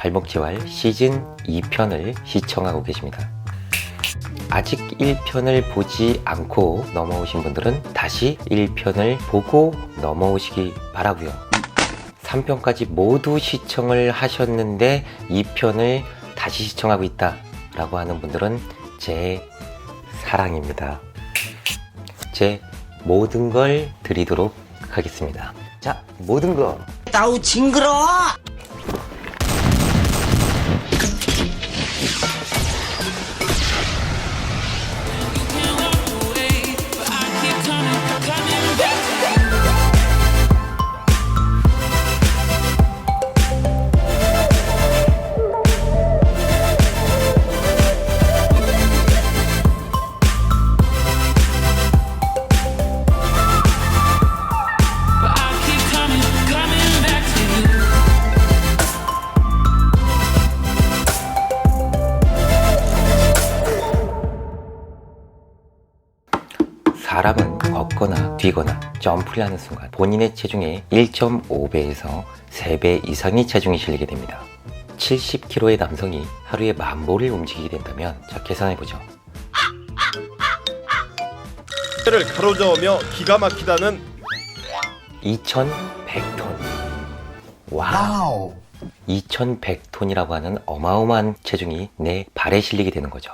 발목재활 시즌 2편을 시청하고 계십니다. 아직 1편을 보지 않고 넘어오신 분들은 다시 1편을 보고 넘어오시기 바라고요. 3편까지 모두 시청을 하셨는데 2편을 다시 시청하고 있다 라고 하는 분들은 제 사랑입니다. 제 모든 걸 드리도록 하겠습니다. 자, 모든 거 아우 징그러워 뛰거나 점프를 하는 순간 본인의 체중의 1.5배에서 3배 이상의 체중이 실리게 됩니다. 70kg의 남성이 하루에 만보를 움직이게 된다면 자 계산해보죠. 를 가로저으며 기가 막히다는 2100톤. 와우. 2100톤이라고 하는 어마어마한 체중이 내 발에 실리게 되는 거죠.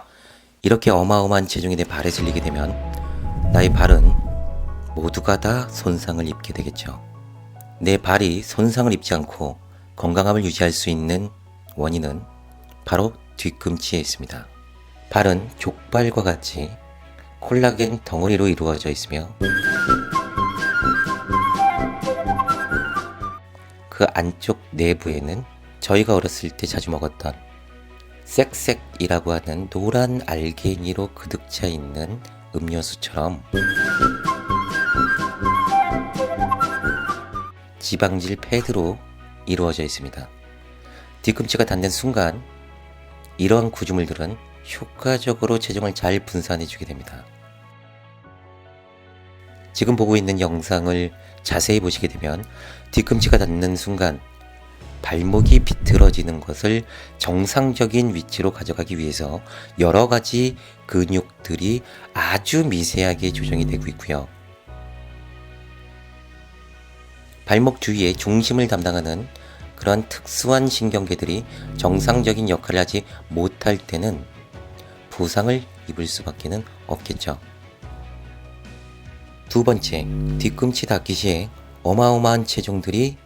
이렇게 어마어마한 체중이 내 발에 실리게 되면 나의 발은 모두가 다 손상을 입게 되겠죠. 내 발이 손상을 입지 않고 건강함을 유지할 수 있는 원인은 바로 뒤꿈치에 있습니다. 발은 족발과 같이 콜라겐 덩어리로 이루어져 있으며 그 안쪽 내부에는 저희가 어렸을 때 자주 먹었던 쌕쌕이라고 하는 노란 알갱이로 그득 차 있는 음료수처럼 지방질 패드로 이루어져 있습니다. 뒤꿈치가 닿는 순간 이러한 구조물들은 효과적으로 체중을 잘 분산해 주게 됩니다. 지금 보고 있는 영상을 자세히 보시게 되면 뒤꿈치가 닿는 순간 발목이 비틀어지는 것을 정상적인 위치로 가져가기 위해서 여러 가지 근육들이 아주 미세하게 조정이 되고 있고요. 발목 주위에 중심을 담당하는 그러한 특수한 신경계들이 정상적인 역할을 하지 못할 때는 부상을 입을 수밖에는 없겠죠. 두 번째, 뒤꿈치 닿기 시에 어마어마한 체중들이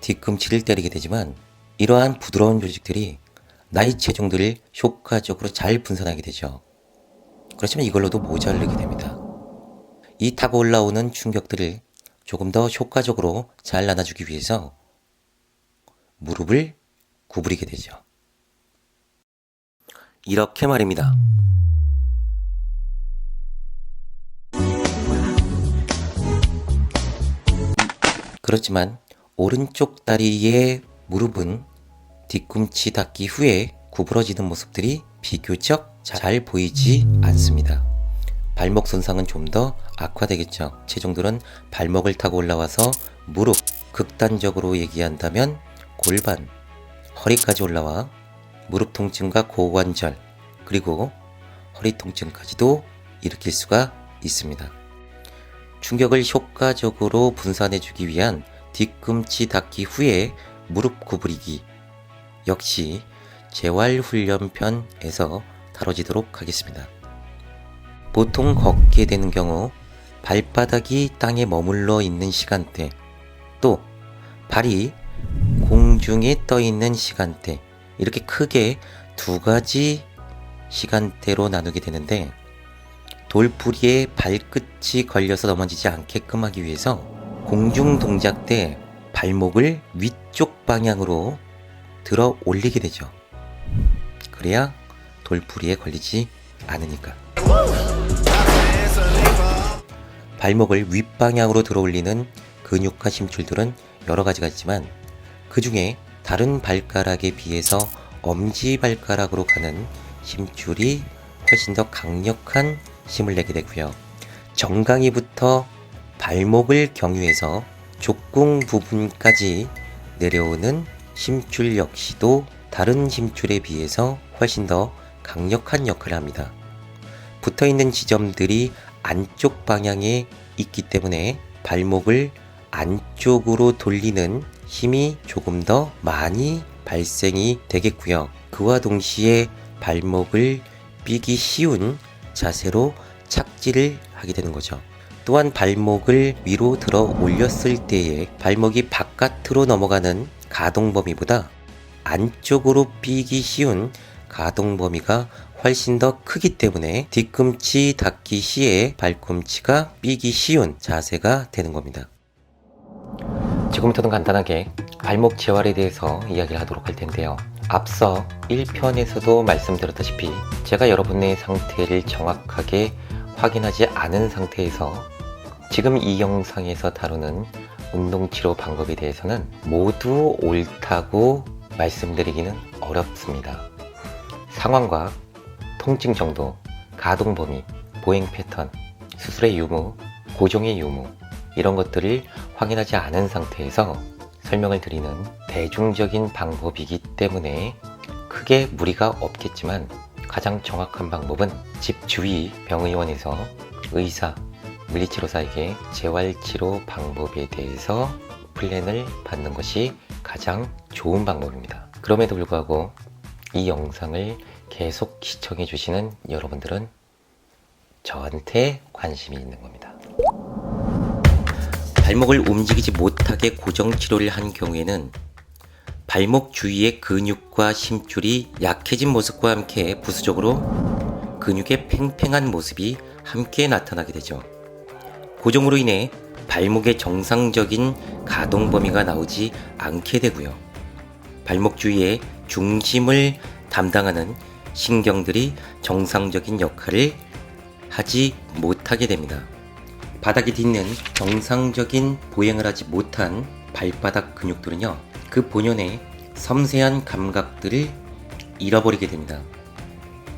뒤꿈치를 때리게 되지만 이러한 부드러운 조직들이 나의 체중들을 효과적으로 잘 분산하게 되죠. 그렇지만 이걸로도 모자르게 됩니다. 이 타고 올라오는 충격들을 조금 더 효과적으로 잘 나눠주기 위해서 무릎을 구부리게 되죠. 이렇게 말입니다. 그렇지만 오른쪽 다리의 무릎은 뒤꿈치 닿기 후에 구부러지는 모습들이 비교적 잘 보이지 않습니다. 발목 손상은 좀 더 악화되겠죠. 체중들은 발목을 타고 올라와서 무릎, 극단적으로 얘기한다면 골반, 허리까지 올라와 무릎 통증과 고관절, 그리고 허리 통증까지도 일으킬 수가 있습니다. 충격을 효과적으로 분산해주기 위한 뒤꿈치 닿기 후에 무릎 구부리기 역시 재활훈련편에서 다뤄지도록 하겠습니다. 보통 걷게 되는 경우 발바닥이 땅에 머물러 있는 시간대 또 발이 공중에 떠 있는 시간대 이렇게 크게 두 가지 시간대로 나누게 되는데 돌부리에 발끝이 걸려서 넘어지지 않게끔 하기 위해서 공중 동작 때 발목을 위쪽 방향으로 들어 올리게 되죠. 그래야 돌부리에 걸리지 않으니까. 발목을 윗방향으로 들어 올리는 근육화 심줄들은 여러 가지가 있지만 그 중에 다른 발가락에 비해서 엄지 발가락으로 가는 심줄이 훨씬 더 강력한 힘을 내게 되고요. 정강이부터 발목을 경유해서 족궁 부분까지 내려오는 심줄 역시도 다른 힘줄에 비해서 훨씬 더 강력한 역할을 합니다. 붙어 있는 지점들이 안쪽 방향에 있기 때문에 발목을 안쪽으로 돌리는 힘이 조금 더 많이 발생이 되겠고요. 그와 동시에 발목을 삐기 쉬운 자세로 착지를 하게 되는 거죠. 또한 발목을 위로 들어 올렸을 때에 발목이 바깥으로 넘어가는 가동 범위보다 안쪽으로 삐기 쉬운 가동 범위가 훨씬 더 크기 때문에 뒤꿈치 닿기 시에 발꿈치가 삐기 쉬운 자세가 되는 겁니다. 지금부터는 간단하게 발목 재활에 대해서 이야기를 하도록 할 텐데요. 앞서 1편에서도 말씀드렸다시피 제가 여러분의 상태를 정확하게 확인하지 않은 상태에서 지금 이 영상에서 다루는 운동치료 방법에 대해서는 모두 옳다고 말씀드리기는 어렵습니다. 상황과 통증 정도, 가동 범위, 보행 패턴, 수술의 유무, 고정의 유무, 이런 것들을 확인하지 않은 상태에서 설명을 드리는 대중적인 방법이기 때문에 크게 무리가 없겠지만 가장 정확한 방법은 집 주위 병의원에서 의사, 물리치료사에게 재활치료 방법에 대해서 플랜을 받는 것이 가장 좋은 방법입니다. 그럼에도 불구하고 이 영상을 계속 시청해 주시는 여러분들은 저한테 관심이 있는 겁니다. 발목을 움직이지 못하게 고정 치료를 한 경우에는 발목 주위의 근육과 심줄이 약해진 모습과 함께 부수적으로 근육의 팽팽한 모습이 함께 나타나게 되죠. 고정으로 인해 발목의 정상적인 가동 범위가 나오지 않게 되고요. 발목 주위의 중심을 담당하는 신경들이 정상적인 역할을 하지 못하게 됩니다. 바닥에 딛는 정상적인 보행을 하지 못한 발바닥 근육들은요, 그 본연의 섬세한 감각들을 잃어버리게 됩니다.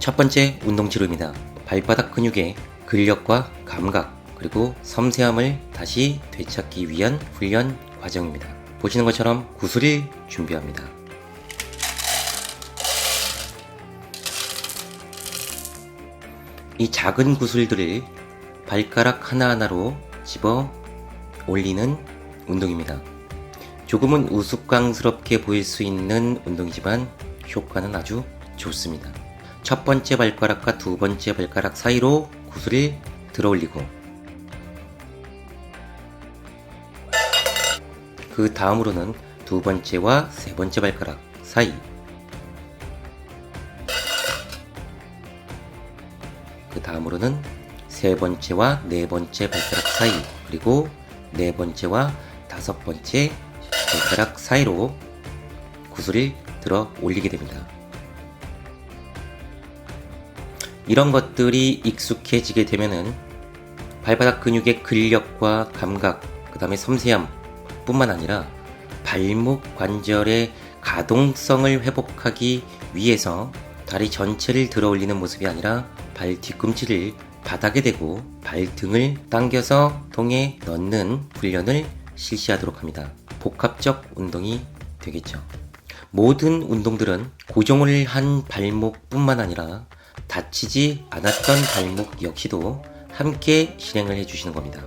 첫 번째 운동 치료입니다. 발바닥 근육의 근력과 감각, 그리고 섬세함을 다시 되찾기 위한 훈련 과정입니다. 보시는 것처럼 구슬을 준비합니다. 이 작은 구슬들을 발가락 하나하나로 집어 올리는 운동입니다. 조금은 우스꽝스럽게 보일 수 있는 운동이지만 효과는 아주 좋습니다. 첫 번째 발가락과 두 번째 발가락 사이로 구슬을 들어 올리고 그 다음으로는 두 번째와 세 번째 발가락 사이 다음으로는 세 번째와 네 번째 발가락 사이 그리고 네 번째와 다섯 번째 발가락 사이로 구슬을 들어 올리게 됩니다. 이런 것들이 익숙해지게 되면은 발바닥 근육의 근력과 감각, 그 다음에 섬세함 뿐만 아니라 발목 관절의 가동성을 회복하기 위해서 다리 전체를 들어 올리는 모습이 아니라 발 뒤꿈치를 바닥에 대고 발등을 당겨서 통에 넣는 훈련을 실시하도록 합니다. 복합적 운동이 되겠죠. 모든 운동들은 고정을 한 발목뿐만 아니라 다치지 않았던 발목 역시도 함께 실행을 해주시는 겁니다.